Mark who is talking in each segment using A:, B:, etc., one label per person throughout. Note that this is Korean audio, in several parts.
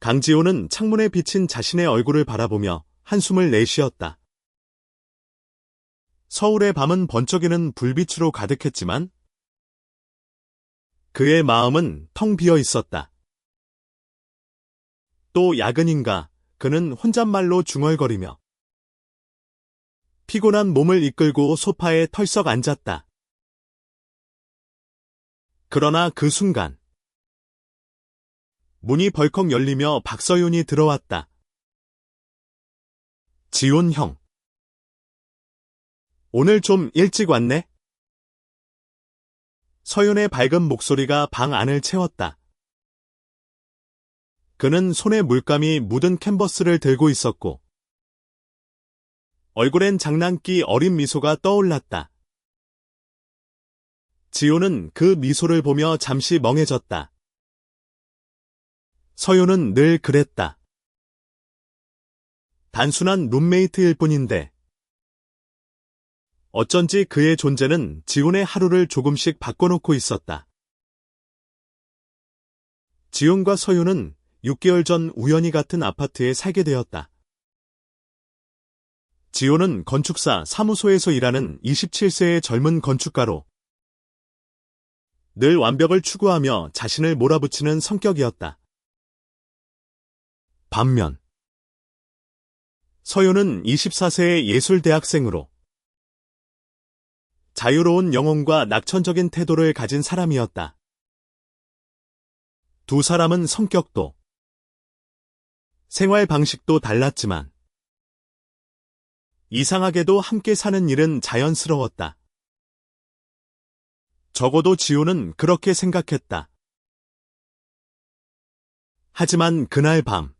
A: 강지호는 창문에 비친 자신의 얼굴을 바라보며 한숨을 내쉬었다. 서울의 밤은 번쩍이는 불빛으로 가득했지만 그의 마음은 텅 비어 있었다. 또 야근인가 그는 혼잣말로 중얼거리며 피곤한 몸을 이끌고 소파에 털썩 앉았다. 그러나 그 순간 문이 벌컥 열리며 박서윤이 들어왔다. 지온 형. 오늘 좀 일찍 왔네? 서윤의 밝은 목소리가 방 안을 채웠다. 그는 손에 물감이 묻은 캔버스를 들고 있었고, 얼굴엔 장난기 어린 미소가 떠올랐다. 지호는 그 미소를 보며 잠시 멍해졌다. 서윤은 늘 그랬다. 단순한 룸메이트일 뿐인데, 어쩐지 그의 존재는 지훈의 하루를 조금씩 바꿔놓고 있었다. 지훈과 서윤은 6개월 전 우연히 같은 아파트에 살게 되었다. 지호는 건축사 사무소에서 일하는 27세의 젊은 건축가로 늘 완벽을 추구하며 자신을 몰아붙이는 성격이었다. 반면 서윤은 24세의 예술대학생으로 자유로운 영혼과 낙천적인 태도를 가진 사람이었다. 두 사람은 성격도 생활 방식도 달랐지만 이상하게도 함께 사는 일은 자연스러웠다. 적어도 지호는 그렇게 생각했다. 하지만 그날 밤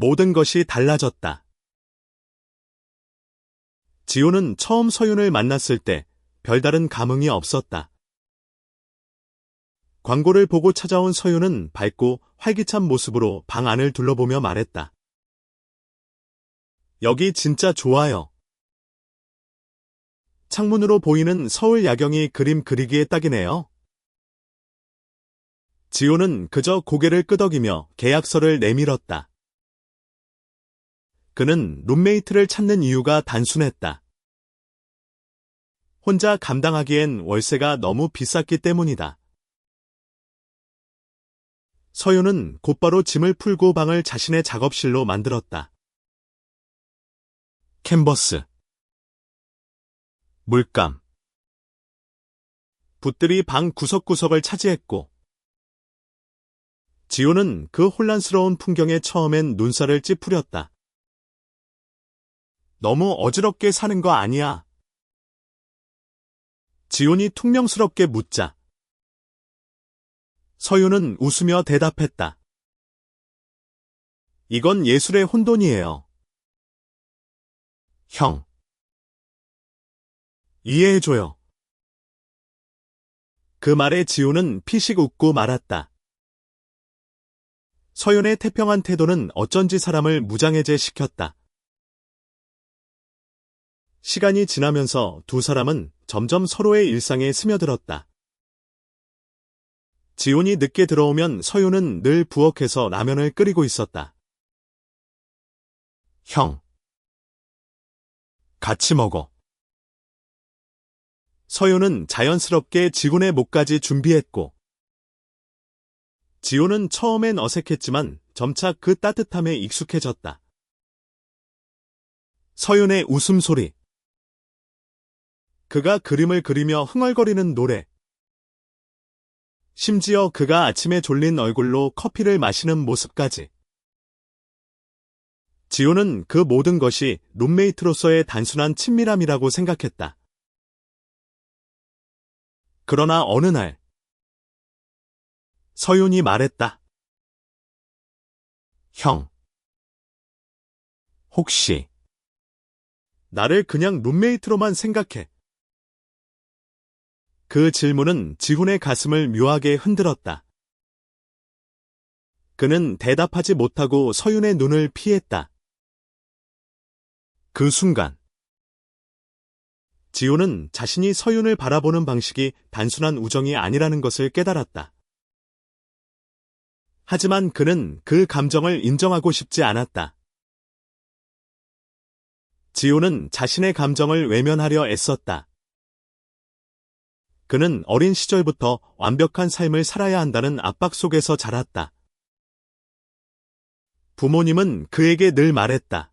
A: 모든 것이 달라졌다. 지호는 처음 서윤을 만났을 때 별다른 감흥이 없었다. 광고를 보고 찾아온 서윤은 밝고 활기찬 모습으로 방 안을 둘러보며 말했다. 여기 진짜 좋아요. 창문으로 보이는 서울 야경이 그림 그리기에 딱이네요. 지호는 그저 고개를 끄덕이며 계약서를 내밀었다. 그는 룸메이트를 찾는 이유가 단순했다. 혼자 감당하기엔 월세가 너무 비쌌기 때문이다. 서윤은 곧바로 짐을 풀고 방을 자신의 작업실로 만들었다. 캔버스 물감 붓들이 방 구석구석을 차지했고 지호는 그 혼란스러운 풍경에 처음엔 눈살을 찌푸렸다. 너무 어지럽게 사는 거 아니야. 지온이 퉁명스럽게 묻자. 서윤은 웃으며 대답했다. 이건 예술의 혼돈이에요. 형. 이해해줘요. 그 말에 지우는 피식 웃고 말았다. 서윤의 태평한 태도는 어쩐지 사람을 무장해제 시켰다. 시간이 지나면서 두 사람은 점점 서로의 일상에 스며들었다. 지훈이 늦게 들어오면 서윤은 늘 부엌에서 라면을 끓이고 있었다. 형. 같이 먹어. 서윤은 자연스럽게 지훈의 목까지 준비했고, 지호는 처음엔 어색했지만 점차 그 따뜻함에 익숙해졌다. 서윤의 웃음소리. 그가 그림을 그리며 흥얼거리는 노래. 심지어 그가 아침에 졸린 얼굴로 커피를 마시는 모습까지. 지호는 그 모든 것이 룸메이트로서의 단순한 친밀함이라고 생각했다. 그러나 어느 날, 서윤이 말했다. 형. 혹시, 나를 그냥 룸메이트로만 생각해. 그 질문은 지훈의 가슴을 묘하게 흔들었다. 그는 대답하지 못하고 서윤의 눈을 피했다. 그 순간 지훈은 자신이 서윤을 바라보는 방식이 단순한 우정이 아니라는 것을 깨달았다. 하지만 그는 그 감정을 인정하고 싶지 않았다. 지호는 자신의 감정을 외면하려 애썼다. 그는 어린 시절부터 완벽한 삶을 살아야 한다는 압박 속에서 자랐다. 부모님은 그에게 늘 말했다.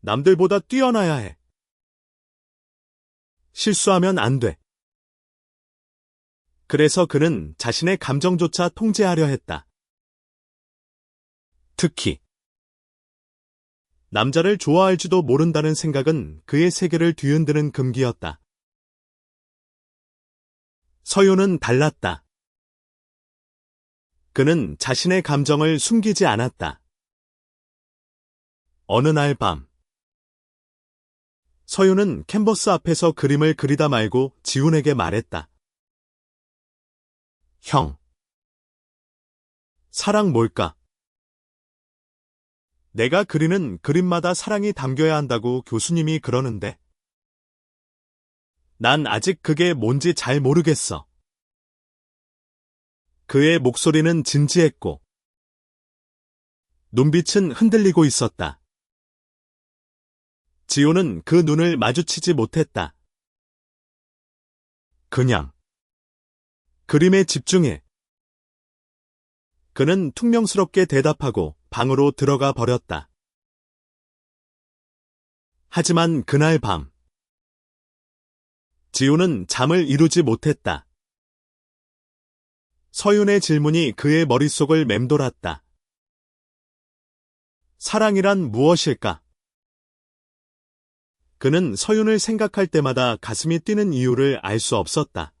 A: 남들보다 뛰어나야 해. 실수하면 안 돼. 그래서 그는 자신의 감정조차 통제하려 했다. 특히 남자를 좋아할지도 모른다는 생각은 그의 세계를 뒤흔드는 금기였다. 서윤은 달랐다. 그는 자신의 감정을 숨기지 않았다. 어느 날 밤, 서윤은 캔버스 앞에서 그림을 그리다 말고 지훈에게 말했다. 형. 사랑 뭘까? 내가 그리는 그림마다 사랑이 담겨야 한다고 교수님이 그러는데. 난 아직 그게 뭔지 잘 모르겠어. 그의 목소리는 진지했고, 눈빛은 흔들리고 있었다. 지호는 그 눈을 마주치지 못했다. 그냥 그림에 집중해. 그는 퉁명스럽게 대답하고 방으로 들어가 버렸다. 하지만 그날 밤, 지우는 잠을 이루지 못했다. 서윤의 질문이 그의 머릿속을 맴돌았다. 사랑이란 무엇일까? 그는 서윤을 생각할 때마다 가슴이 뛰는 이유를 알 수 없었다.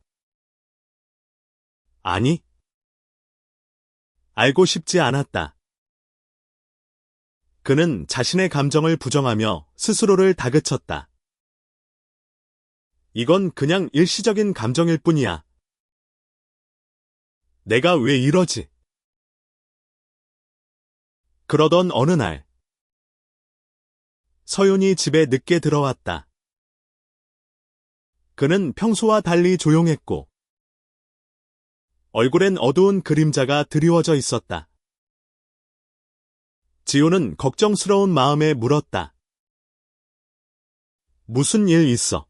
A: 아니, 알고 싶지 않았다. 그는 자신의 감정을 부정하며 스스로를 다그쳤다. 이건 그냥 일시적인 감정일 뿐이야. 내가 왜 이러지? 그러던 어느 날, 서윤이 집에 늦게 들어왔다. 그는 평소와 달리 조용했고, 얼굴엔 어두운 그림자가 드리워져 있었다. 지호는 걱정스러운 마음에 물었다. 무슨 일 있어?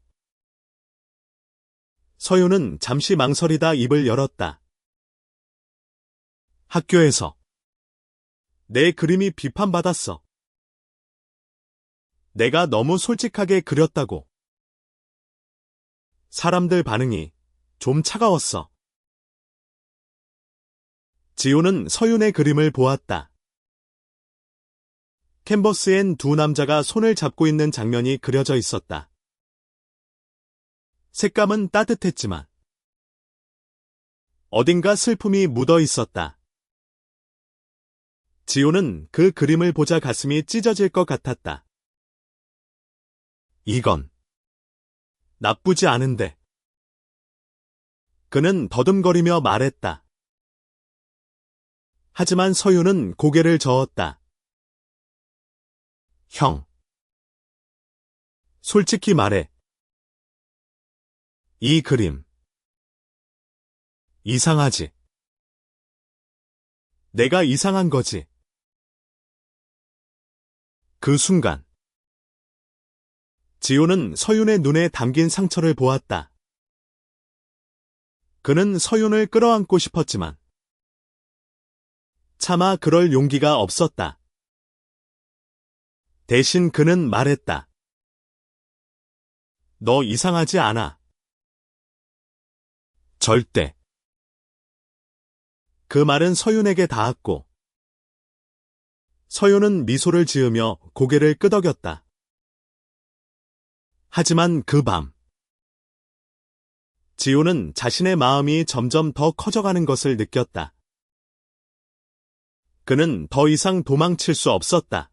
A: 서윤은 잠시 망설이다 입을 열었다. 학교에서 내 그림이 비판받았어. 내가 너무 솔직하게 그렸다고. 사람들 반응이 좀 차가웠어. 지호는 서윤의 그림을 보았다. 캔버스엔 두 남자가 손을 잡고 있는 장면이 그려져 있었다. 색감은 따뜻했지만 어딘가 슬픔이 묻어 있었다. 지호는 그 그림을 보자 가슴이 찢어질 것 같았다. 이건 나쁘지 않은데. 그는 더듬거리며 말했다. 하지만 서윤은 고개를 저었다. 형. 솔직히 말해. 이 그림. 이상하지. 내가 이상한 거지. 그 순간. 지호는 서윤의 눈에 담긴 상처를 보았다. 그는 서윤을 끌어안고 싶었지만 차마 그럴 용기가 없었다. 대신 그는 말했다. 너 이상하지 않아. 절대. 그 말은 서윤에게 닿았고, 서윤은 미소를 지으며 고개를 끄덕였다. 하지만 그 밤, 지호는 자신의 마음이 점점 더 커져가는 것을 느꼈다. 그는 더 이상 도망칠 수 없었다.